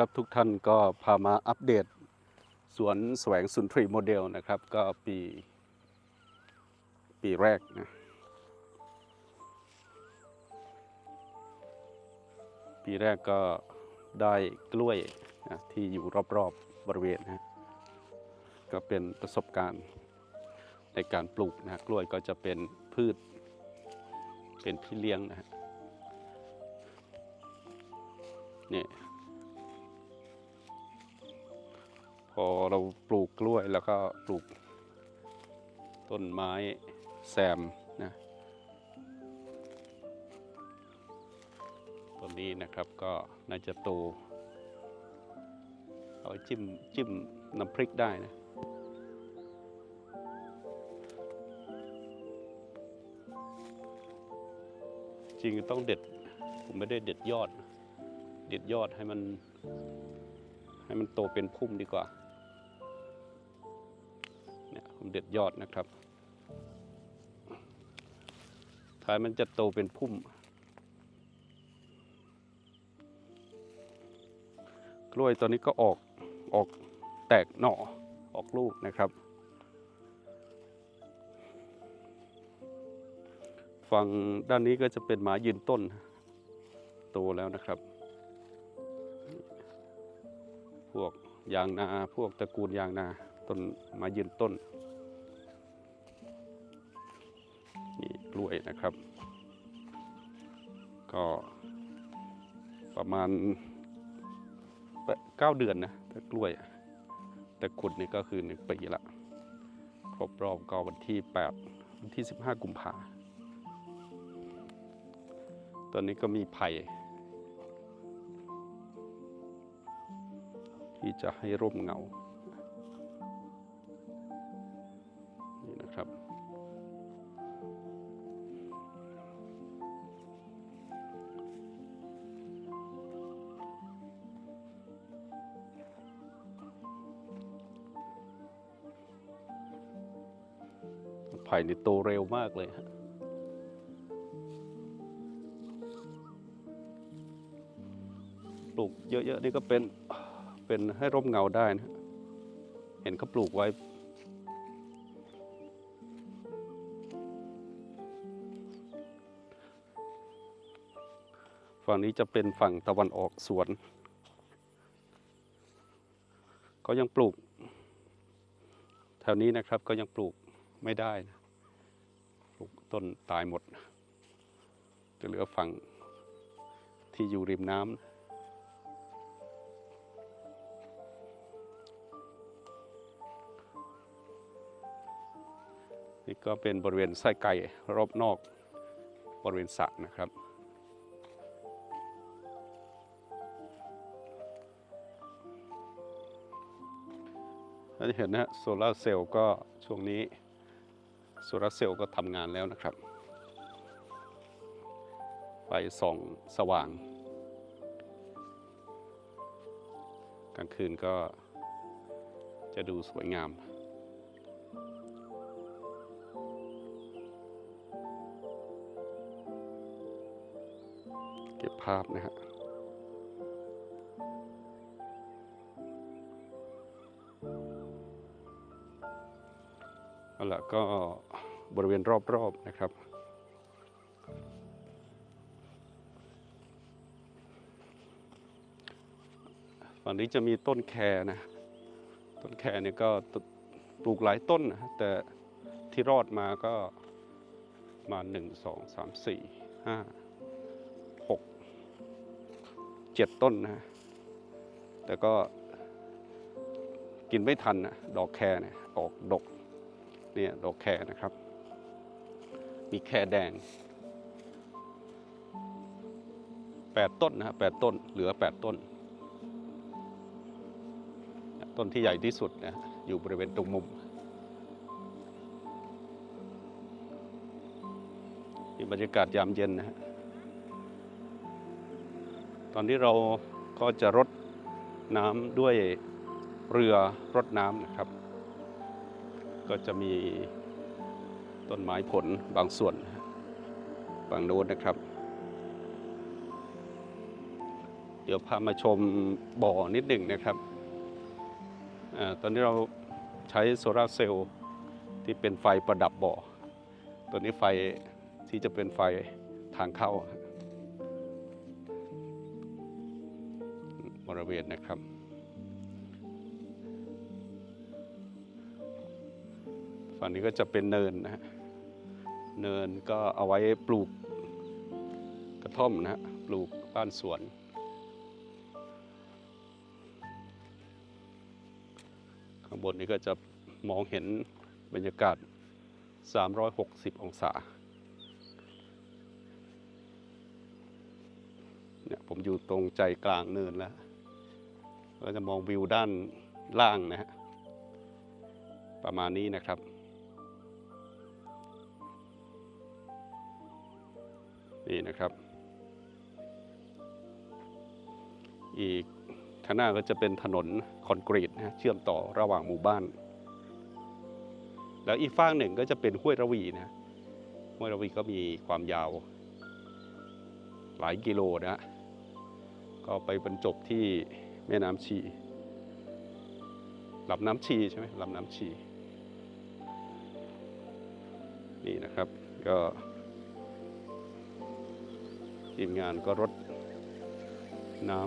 ครับทุกท่านก็พามาอัปเดต สวนแสวงสุนทรีโมเดลนะครับ ก็ปี ปีแรกนะปีแรกก็ได้กล้วยนะที่อยู่รอบๆบริเวณนะก็เป็นประสบการณ์ในการปลูกนะกล้วยก็จะเป็นพืช เป็นพี่เลี้ยงนะฮะนี่ พอเราปลูกกล้วยแล้วก็ปลูกต้นไม้แซมนะต้นนี้นะครับก็น่าจะโตเอาไว้จิ้มจิ้มน้ำพริกได้นะจริงต้องเด็ด ผมไม่ได้เด็ดยอด เด็ดยอดให้มัน ให้มันโตเป็นพุ่มดีกว่า เด็ดยอดนะครับท้ายมันจะโตเป็นพุ่ม กล้วยตอนนี้ก็ออกออกแตกหน่อออกลูกนะครับ ฝั่งด้านนี้ก็จะเป็นหมายืนต้น โตแล้วนะครับ พวกยางนา พวกตระกูลยางนา ต้นไมายืนต้น ล้วยนะครับ ก็ประมาณเก้าเดือนนะถ้ากล้วย แต่ขุดนี่ก็คือหนึ่งปีละครบรอบก็วันที่8วันที่15กุมภาตอนนี้ก็มีไผ่ที่จะให้ร่มเงา นี่นะครับ ไผ่นี่โตเร็วมากเลยฮะปลูกเยอะๆนี่ก็เป็นเป็นให้ร่มเงาได้นะเห็นเขาปลูกไว้ฝั่งนี้จะเป็นฝั่งตะวันออกสวน ก็ยังปลูก แถวนี้นะครับก็ยังปลูกไม่ได้นะ ต้นตายหมด จะเหลือฝั่งที่อยู่ริมน้ำนี่ก็เป็นบริเวณไส้ไก่รอบนอกบริเวณสระนะครับถ้าจะเห็นนะฮะโซลาเซลล์ก็ช่วงนี้ โซลาร์เซลล์ก็ทำงานแล้วนะครับ ไฟส่องสว่าง กลางคืนก็จะดูสวยงามเก็บภาพนะฮะเอาละก็ บริเวณรอบๆนะครับ ฝั่งนี้จะมีต้นแคนะ ต้นแคเนี่ยก็ปลูกหลายต้นนะแต่ที่รอดมาก็มาหนึ่งสองสามสี่ห้าหกเจ็ดต้นนะ แต่ก็กินไม่ทันนะดอกแคเนี่ยออกดกเนี่ยดอกแคนะครับ มีแคแดงแปดต้นนะฮะแปดต้นเหลือแปดต้น ต้นที่ใหญ่ที่สุดนะอยู่บริเวณตรงมุมนี่บรรยากาศยามเย็นนะฮะตอนนี้เราก็จะรดน้ำด้วยเรือรดน้ำนะครับ ก็จะมี ต้นไม้ผลบางส่วนฝั่งโน้นนะครับ เดี๋ยวพามาชมบ่อนิดหนึ่งนะครับอตอนนี้เราใช้โซลาร์เซลล์ที่เป็นไฟประดับบ่อ ตัวนี้ไฟที่จะเป็นไฟทางเข้าบริเวณนะครับฝั่งนี้ก็จะเป็นเนินนะฮะ เนินก็เอาไว้ปลูกกระท่อมนะฮะปลูกบ้านสวน ข้างบนนี้ก็จะมองเห็นบรรยากาศ 360 องศาเนี่ยผมอยู่ตรงใจกลางเนินแล้วก็จะมองวิวด้านล่างนะฮะประมาณนี้นะครับ นี่นะครับ อีกข้างหน้าก็จะเป็นถนนคอนกรีตนะเชื่อมต่อระหว่างหมู่บ้าน แล้วอีกฝั่งหนึ่งก็จะเป็นห้วยระวีนะห้วยระวีก็มีความยาว หลายกิโลนะ ก็ไปบรรจบที่แม่น้ำชีลำน้ำชีใช่ไหมลำน้ำชี นี่นะครับก็ ทีมงานก็รดน้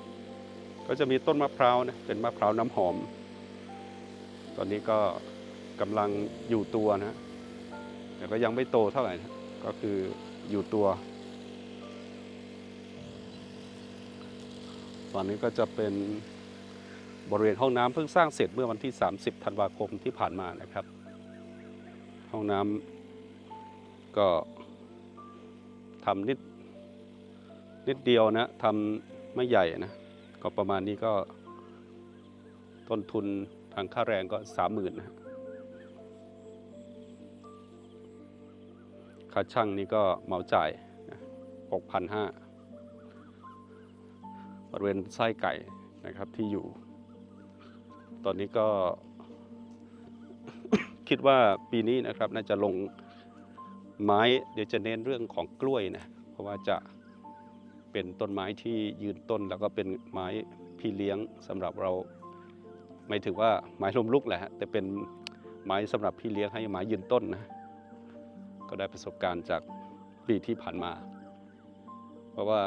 ำก็จะมีต้นมะพร้าวนะเป็นมะพร้าวน้ำหอม ตอนนี้ก็กำลังอยู่ตัวนะแต่ก็ยังไม่โตเท่าไหร่นะก็คืออยู่ตัวตอนนี้ก็จะเป็นบริเวณห้องน้ำเพิ่งสร้างเสร็จเมื่อวันที่ 30 ธันวาคมที่ผ่านมานะครับ ห้องน้ำก็ ทำนิดนิดเดียวนะทำไม่ใหญ่นะ ก็ประมาณนี้ก็ต้นทุนทางค่าแรงก็สามหมื่นนะค่าช่างนี่ก็เหมาจ่ายหกพันห้าบริเวณไส้ไก่นะครับที่อยู่ ตอนนี้ก็ คิดว่าปีนี้นะครับน่าจะลง ไม้เดี๋ยวจะเน้นเรื่องของกล้วยนะเพราะว่าจะเป็นต้นไม้ที่ยืนต้นแล้วก็เป็นไม้พี่เลี้ยงสำหรับเรา ไม่ถือว่าไม้ลมลุกแหละฮะแต่เป็นไม้สำหรับพี่เลี้ยงให้ไม้ยืนต้นนะก็ได้ประสบการณ์จากปีที่ผ่านมา เพราะว่า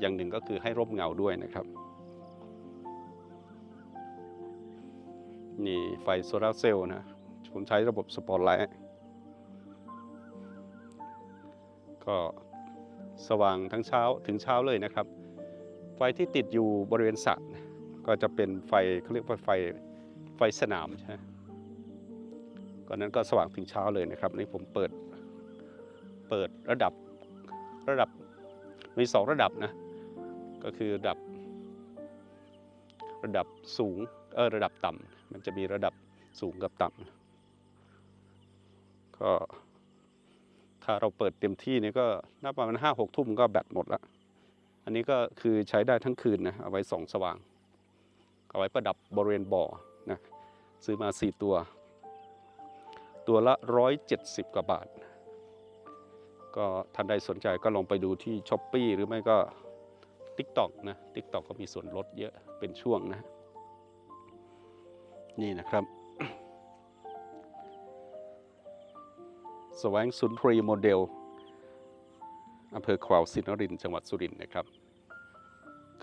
อย่างหนึ่งก็คือให้ร่มเงาด้วยนะครับนี่ไฟโซลาร์เซลล์นะผมใช้ระบบสปอตไลท์ ก็สว่างทั้งเช้าถึงเช้าเลยนะครับ ไฟที่ติดอยู่บริเวณสระก็จะเป็นไฟเขาเรียกว่าไฟไฟสนามใช่ไหมก็นั้นก็สว่างถึงเช้าเลยนะครับนี่ผมเปิดเปิดระดับระดับมีสองระดับนะก็คือระดับ ระดับสูงเออระดับต่ำมันจะมีระดับสูงกับต่ำก็ ถ้าเราเปิดเต็มที่นี่ก็น่าประมาณห้าหกทุ่มก็แบตหมดละอันนี้ก็คือใช้ได้ทั้งคืนนะเอาไว้ส่องสว่าง เอาไว้ประดับบริเวณบ่อนะซื้อมาสี่ตัว ตัวละร้อยเจ็ดสิบกว่าบาท ก็ท่านใดสนใจก็ลองไปดูที่ช้อปปีหรือไม่ก็ TikTok นะ TikTok ก็มีส่วนลดเยอะเป็นช่วงนะ นี่นะครับ สวงสุนทรีโมเดลอำเภอขวาวสินรินทร์จังหวัดสุรินทร์นะครับ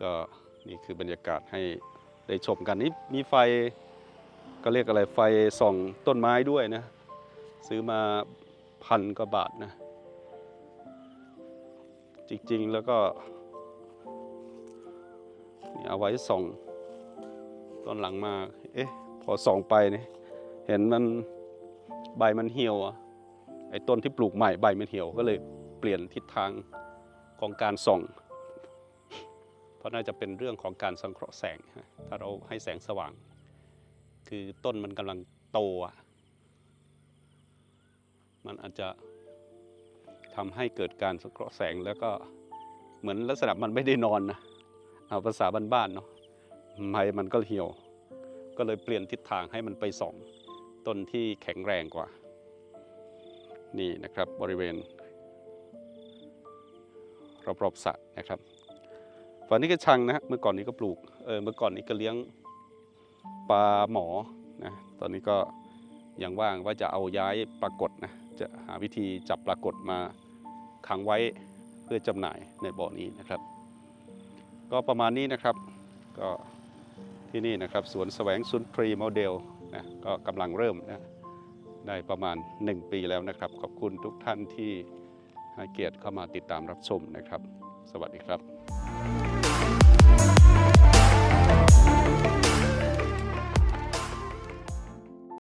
ก็นี่คือบรรยากาศให้ได้ชมกันนี่มีไฟก็เรียกอะไรไฟส่องต้นไม้ด้วยนะ ซื้อมาพันกว่าบาทนะ จริงๆแล้วก็นี่เอาไว้ส่องตอนหลังมา เอ๊ะ พอส่องไปเนี่ยเห็นมันใบมันเหี่ยวอะ ไอ้ต้นที่ปลูกใหม่ใบมันเหี่ยวก็เลยเปลี่ยนทิศทางของการส่อง เพราะน่าจะเป็นเรื่องของการสังเคราะห์แสง ถ้าเราให้แสงสว่าง คือต้นมันกำลังโตอะมันอาจจะทำให้เกิดการสังเคราะห์แสงแล้วก็เหมือนลักษณะมันไม่ได้นอนนะเอาภาษาบ้านๆเนาะใบมันก็เหี่ยว ก็เลยเปลี่ยนทิศทางให้มันไปส่อง ต้นที่แข็งแรงกว่า นี่นะครับบริเวณ รอบๆสระนะครับฝั่งนี้ก็ชังนะเมื่อก่อนนี้ก็ปลูกเออเมื่อก่อนนี้ก็เลี้ยงปลาหมอนะตอนนี้ก็ยังว่างว่าจะเอาย้ายปรากฏนะจะหาวิธีจับปรากฏมาขังไว้เพื่อจำหน่ายในบ่อนี้นะครับ ก็ประมาณนี้นะครับก็ที่นี่นะครับสวนแสวงสุนทรีโมเดลนะก็กำลังเริ่มนะ ได้ประมาณ 1 ปีแล้วนะครับ ขอบคุณทุกท่านที่ให้เกียรติเข้ามาติดตามรับชมนะครับ สวัสดีครับ